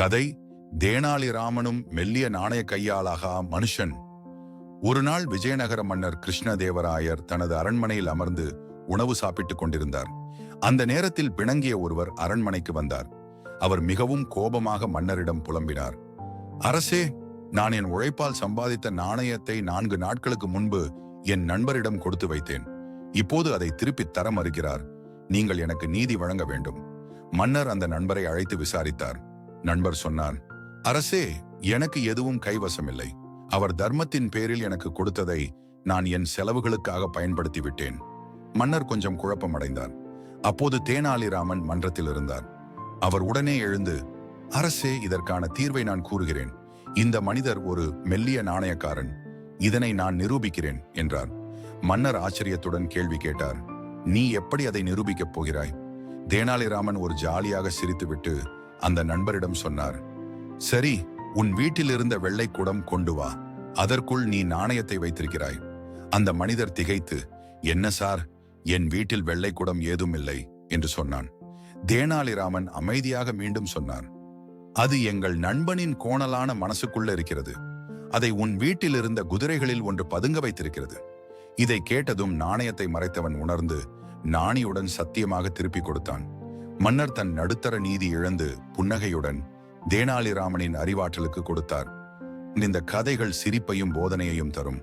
கதை தேனாலிராமனும் மெல்லிய நாணய கையாளாகா மனுஷன். ஒரு நாள் விஜயநகர மன்னர் கிருஷ்ணதேவராயர் தனது அரண்மனையில் அமர்ந்து உணவு சாப்பிட்டுக் கொண்டிருந்தார். அந்த நேரத்தில் பிணங்கிய ஒருவர் அரண்மனைக்கு வந்தார். அவர் மிகவும் கோபமாக மன்னரிடம் புலம்பினார். அரசே நான் என் உழைப்பால் சம்பாதித்த நாணயத்தை நான்கு நாட்களுக்கு முன்பு என் நண்பரிடம் கொடுத்து வைத்தேன். இப்போது அதை திருப்பித் தர மறுக்கிறார். நீங்கள் எனக்கு நீதி வழங்க வேண்டும். மன்னர் அந்த நண்பரை அழைத்து விசாரித்தார். நண்பர் சொன்னார் அரசே எனக்கு எதுவும் கைவசமில்லை. அவர் தர்மத்தின் பேரில் எனக்கு கொடுத்ததை நான் என் செலவுகளுக்காக பயன்படுத்தி விட்டேன் மன்னர் கொஞ்சம் குழப்பம் அடைந்தார் அப்போது தேனாலிராமன் மன்றத்தில் இருந்தார். அவர் உடனே எழுந்து அரசே இதற்கான தீர்வை நான் கூறுகிறேன். இந்த மனிதர் ஒரு மெல்லிய நாணயக்காரன். இதனை நான் நிரூபிக்கிறேன் என்றார். மன்னர் ஆச்சரியத்துடன் கேள்வி கேட்டார் நீ எப்படி அதை நிரூபிக்கப் போகிறாய்? தேனாலிராமன் ஒரு ஜாலியாக சிரித்துவிட்டு அந்த நண்பரிடம் சொன்னார் சரி உன் வீட்டில் இருந்த வெள்ளை குடம் கொண்டு வா. அதற்குள் நீ நாணயத்தை வைத்திருக்கிறாய். அந்த மனிதர் திகைத்து என்ன சார் என் வீட்டில் வெள்ளை குடம் ஏதும் இல்லை? என்று சொன்னான். தேனாலிராமன் அமைதியாக மீண்டும் சொன்னான் அது எங்கள் நண்பனின் கோணலான மனசுக்குள்ள இருக்கிறது. அதை உன் வீட்டில் இருந்த குதிரைகளில் ஒன்று பதுங்க வைத்திருக்கிறது. இதை கேட்டதும் நாணயத்தை மறைத்தவன் உணர்ந்து நாணியுடன் சத்தியமாக திருப்பிக் கொடுத்தான். மன்னர் தன் நடுத்தர நீதி இழந்து புன்னகையுடன் தேனாலிராமனின் அறிவாற்றலுக்கு கொடுத்தார். இந்த கதைகள் சிரிப்பையும் போதனையையும் தரும்.